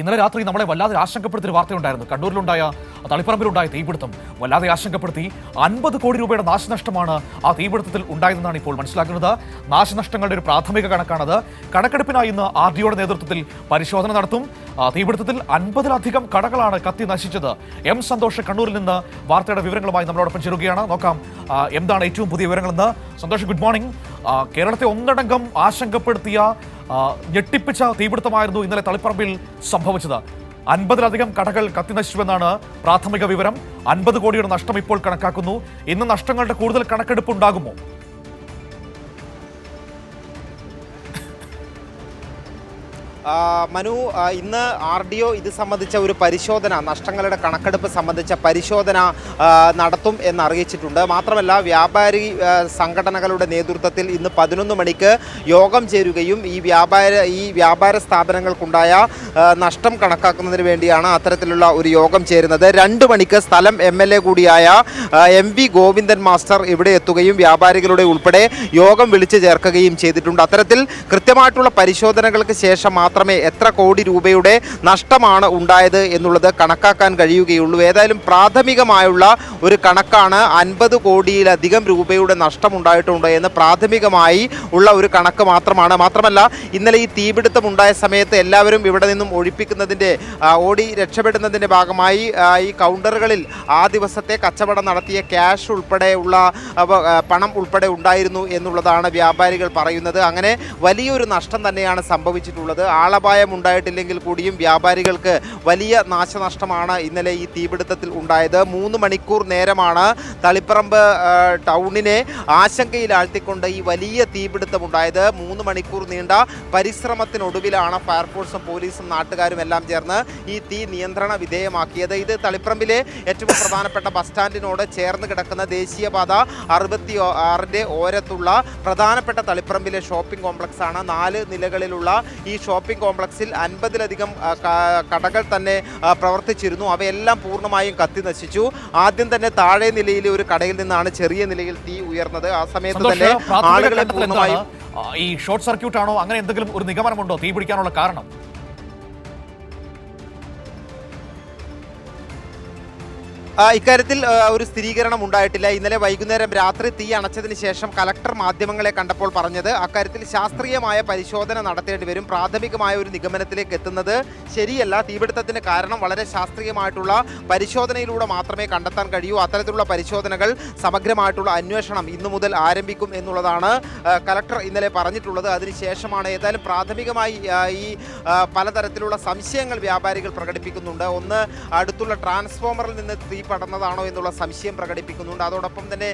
ഇന്നലെ രാത്രി നമ്മളെ വല്ലാതെ ആശങ്കപ്പെടുത്തിയ വാർത്തയുണ്ടായിരുന്നു. കണ്ണൂരിലുണ്ടായ തളിപ്പറമ്പിലുണ്ടായ തീപിടുത്തം വല്ലാതെ ആശങ്കപ്പെടുത്തി അൻപത് കോടി രൂപയുടെ നാശനഷ്ടമാണ് ആ തീപിടുത്തത്തിൽ ഉണ്ടായതെന്നാണ് ഇപ്പോൾ മനസ്സിലാക്കുന്നത്. നാശനഷ്ടങ്ങളുടെ ഒരു പ്രാഥമിക കണക്കാണത്. കണക്കെടുപ്പിനായി ഇന്ന് ആർ ഡിയുടെ നേതൃത്വത്തിൽ പരിശോധന നടത്തും. തീപിടുത്തത്തിൽ അൻപതിലധികം കടകളാണ് കത്തി നശിച്ചത്. എം സന്തോഷ് കണ്ണൂരിൽ നിന്ന് വാർത്തയുടെ വിവരങ്ങളുമായി നമ്മളോടൊപ്പം ചേരുകയാണ്. നോക്കാം എന്താണ് ഏറ്റവും പുതിയ വിവരങ്ങളെന്ന്. സന്തോഷ് ഗുഡ് മോർണിംഗ് കേരളത്തെ ഒന്നടങ്കം ആശങ്കപ്പെടുത്തിയ ഞെട്ടിപ്പിച്ച തീപിടുത്തമായിരുന്നു ഇന്നലെ തളിപ്പറമ്പിൽ സംഭവിച്ചത്. അൻപതിലധികം കടകൾ കത്തിനശിച്ചുവെന്നാണ് പ്രാഥമിക വിവരം. അൻപത് കോടിയുടെ നഷ്ടം ഇപ്പോൾ കണക്കാക്കുന്നു. ഇന്ന് നഷ്ടങ്ങളുടെ കൂടുതൽ കണക്കെടുപ്പ് ഉണ്ടാകുമോ? മനു ഇന്ന് ആർ ഡി ഒ ഇത് സംബന്ധിച്ച ഒരു പരിശോധന നഷ്ടങ്ങളുടെ കണക്കെടുപ്പ് സംബന്ധിച്ച പരിശോധന നടത്തും എന്നറിയിച്ചിട്ടുണ്ട് മാത്രമല്ല വ്യാപാരി സംഘടനകളുടെ നേതൃത്വത്തിൽ ഇന്ന് പതിനൊന്ന് മണിക്ക് യോഗം ചേരുകയും ഈ വ്യാപാര ഈ വ്യാപാര സ്ഥാപനങ്ങൾക്കുണ്ടായ നഷ്ടം കണക്കാക്കുന്നതിന് വേണ്ടിയാണ് അത്തരത്തിലുള്ള ഒരു യോഗം ചേരുന്നത്. രണ്ട് മണിക്ക് സ്ഥലം എം എൽ എ കൂടിയായ എം വി ഗോവിന്ദൻ മാസ്റ്റർ ഇവിടെ എത്തുകയും വ്യാപാരികളുടെ ഉൾപ്പെടെ യോഗം വിളിച്ചു ചേർക്കുകയും ചെയ്തിട്ടുണ്ട്. അത്തരത്തിൽ കൃത്യമായിട്ടുള്ള പരിശോധനകൾക്ക് ശേഷം മാത്രമേ എത്ര കോടി രൂപയുടെ നഷ്ടമാണ് ഉണ്ടായത് എന്നുള്ളത് കണക്കാക്കാൻ കഴിയുകയുള്ളൂ. ഏതായാലും പ്രാഥമികമായുള്ള ഒരു കണക്കാണ് അൻപത് കോടിയിലധികം രൂപയുടെ നഷ്ടമുണ്ടായിട്ടുണ്ട് എന്ന് പ്രാഥമികമായി ഉള്ള ഒരു കണക്ക് മാത്രമാണ്. മാത്രമല്ല ഇന്നലെ ഈ തീപിടുത്തം ഉണ്ടായ സമയത്ത് എല്ലാവരും ഇവിടെ നിന്നും ഒഴിപ്പിക്കുന്നതിന്റെ ആ, ഓടി രക്ഷപ്പെടുന്നതിന്റെ ഭാഗമായി ഈ കൗണ്ടറുകളിൽ ആ ദിവസത്തെ കച്ചവടം നടത്തിയ ക്യാഷ് ഉൾപ്പെടെയുള്ള പണം ഉൾപ്പെടെ ഉണ്ടായിരുന്നു എന്നുള്ളതാണ് വ്യാപാരികൾ പറയുന്നത്. അങ്ങനെ വലിയൊരു നഷ്ടം തന്നെയാണ് സംഭവിച്ചിട്ടുള്ളത്. ആളപായം ഉണ്ടായിട്ടില്ലെങ്കിൽ കൂടിയും വ്യാപാരികൾക്ക് വലിയ നാശനഷ്ടമാണ് ഇന്നലെ ഈ തീപിടുത്തത്തിൽ ഉണ്ടായത്. മൂന്ന് മണിക്കൂർ നേരമാണ് തളിപ്പറമ്പ് ടൗണിനെ ആശങ്കയിലാഴ്ത്തിക്കൊണ്ട് ഈ വലിയ തീപിടുത്തം ഉണ്ടായത് മൂന്ന് മണിക്കൂർ നീണ്ട പരിശ്രമത്തിനൊടുവിലാണ് ഫയർഫോഴ്സും പോലീസും നാട്ടുകാരും എല്ലാം ചേർന്ന് ഈ തീ നിയന്ത്രണ വിധേയമാക്കിയത്. ഇത് തളിപ്പറമ്പിലെ ഏറ്റവും പ്രധാനപ്പെട്ട ബസ് സ്റ്റാൻഡിനോട് ചേർന്ന് കിടക്കുന്ന ദേശീയപാത അറുപത്തി ആറിന്റെ ഓരത്തുള്ള പ്രധാനപ്പെട്ട തളിപ്പറമ്പിലെ ഷോപ്പിംഗ് കോംപ്ലക്സാണ്. നാല് നിലകളിലുള്ള ഈ ഷോപ്പിംഗ് കോംപ്ലക്സിൽ അൻപതിലധികം കടകൾ തന്നെ പ്രവർത്തിച്ചിരുന്നു. അവയെല്ലാം പൂർണമായും കത്തി നശിച്ചു. ആദ്യം തന്നെ താഴെ നിലയിലെ ഒരു കടയിൽ നിന്നാണ് ചെറിയ നിലയിൽ തീ ഉയർന്നത്. ആ സമയത്ത് തന്നെ ആളുകളെ പൂർണമായും ഈ ഷോർട്ട് സർക്യൂട്ട് ആണോ അങ്ങനെ എന്തെങ്കിലും ഒരു നിഗമനമുണ്ടോ? തീ പിടിക്കാനുള്ള കാരണം? ഇക്കാര്യത്തിൽ ഒരു സ്ഥിരീകരണം ഉണ്ടായിട്ടില്ല. ഇന്നലെ വൈകുന്നേരം രാത്രി തീ അണച്ചതിന് ശേഷം കലക്ടർ മാധ്യമങ്ങളെ കണ്ടപ്പോൾ പറഞ്ഞത് അക്കാര്യത്തിൽ ശാസ്ത്രീയമായ പരിശോധന നടത്തേണ്ടി വരും. പ്രാഥമികമായ ഒരു നിഗമനത്തിലേക്ക് എത്തുന്നത് ശരിയല്ല. തീപിടുത്തത്തിന് കാരണം വളരെ ശാസ്ത്രീയമായിട്ടുള്ള പരിശോധനയിലൂടെ മാത്രമേ കണ്ടെത്താൻ കഴിയൂ. അത്തരത്തിലുള്ള പരിശോധനകൾ സമഗ്രമായിട്ടുള്ള അന്വേഷണം ഇന്നു മുതൽ ആരംഭിക്കും എന്നുള്ളതാണ് കലക്ടർ ഇന്നലെ പറഞ്ഞിട്ടുള്ളത്. അതിനുശേഷമാണ് ഏതായാലും പ്രാഥമികമായി ഈ പലതരത്തിലുള്ള സംശയങ്ങൾ വ്യാപാരികൾ പ്രകടിപ്പിക്കുന്നുണ്ട്. ഒന്ന് അടുത്തുള്ള ട്രാൻസ്ഫോമറിൽ നിന്ന് തീ പടർന്നതാണോ എന്നുള്ള സംശയം പ്രകടിപ്പിക്കുന്നുണ്ട്. അതോടൊപ്പം തന്നെ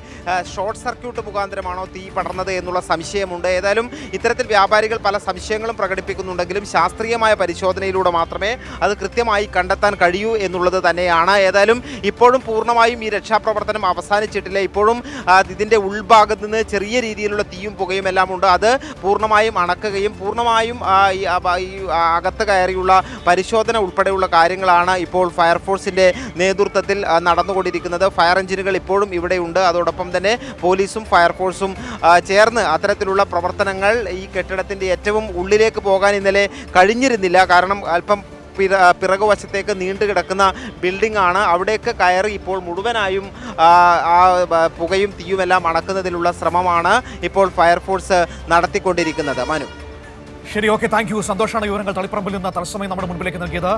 ഷോർട്ട് സർക്യൂട്ട് മുഖാന്തരമാണോ തീ പടർന്നത് എന്നുള്ള സംശയമുണ്ട്. ഏതായാലും ഇത്തരത്തിൽ വ്യാപാരികൾ പല സംശയങ്ങളും പ്രകടിപ്പിക്കുന്നുണ്ടെങ്കിലും ശാസ്ത്രീയമായ പരിശോധനയിലൂടെ മാത്രമേ അത് കൃത്യമായി കണ്ടെത്താൻ കഴിയൂ എന്നുള്ളത് തന്നെയാണ്. ഏതായാലും ഇപ്പോഴും പൂർണമായും ഈ രക്ഷാപ്രവർത്തനം അവസാനിച്ചിട്ടില്ല. ഇപ്പോഴും ഇതിന്റെ ഉൾഭാഗത്ത് നിന്ന് ചെറിയ രീതിയിലുള്ള തീയും പുകയും എല്ലാം ഉണ്ട്. അത് പൂർണമായും അണക്കുകയും പൂർണമായും ഈ അകത്ത് കയറിയുള്ള പരിശോധന ഉൾപ്പെടെയുള്ള കാര്യങ്ങളാണ് ഇപ്പോൾ ഫയർഫോഴ്സിന്റെ നേതൃത്വത്തിൽ നടന്നുകൊണ്ടിരിക്കുന്നത്. ഫയർ എഞ്ചിനുകൾ ഇപ്പോഴും ഇവിടെ ഉണ്ട് അതോടൊപ്പം തന്നെ പോലീസും ഫയർഫോഴ്സും ചേർന്ന് അത്തരത്തിലുള്ള പ്രവർത്തനങ്ങൾ ഈ കെട്ടിടത്തിന്റെ ഏറ്റവും ഉള്ളിലേക്ക് പോകാൻ ഇന്നലെ കഴിഞ്ഞിരുന്നില്ല. കാരണം അല്പം പിറ പിറകുവശത്തേക്ക് നീണ്ടു കിടക്കുന്ന ബിൽഡിംഗ് ആണ് അവിടേക്ക് കയറി ഇപ്പോൾ മുഴുവനായും ആ, പുകയും തീയുമെല്ലാം അണക്കുന്നതിലുള്ള ശ്രമമാണ് ഇപ്പോൾ ഫയർഫോഴ്സ് നടത്തിക്കൊണ്ടിരിക്കുന്നത്. മനു. ശരി ഓക്കെ. Thank you. സന്തോഷമാണ് വിവരങ്ങൾ തളിപ്പറമ്പിൽ നിന്ന് തത്സമയം നമ്മുടെ മുൻപിലേക്ക് നൽകിയത്.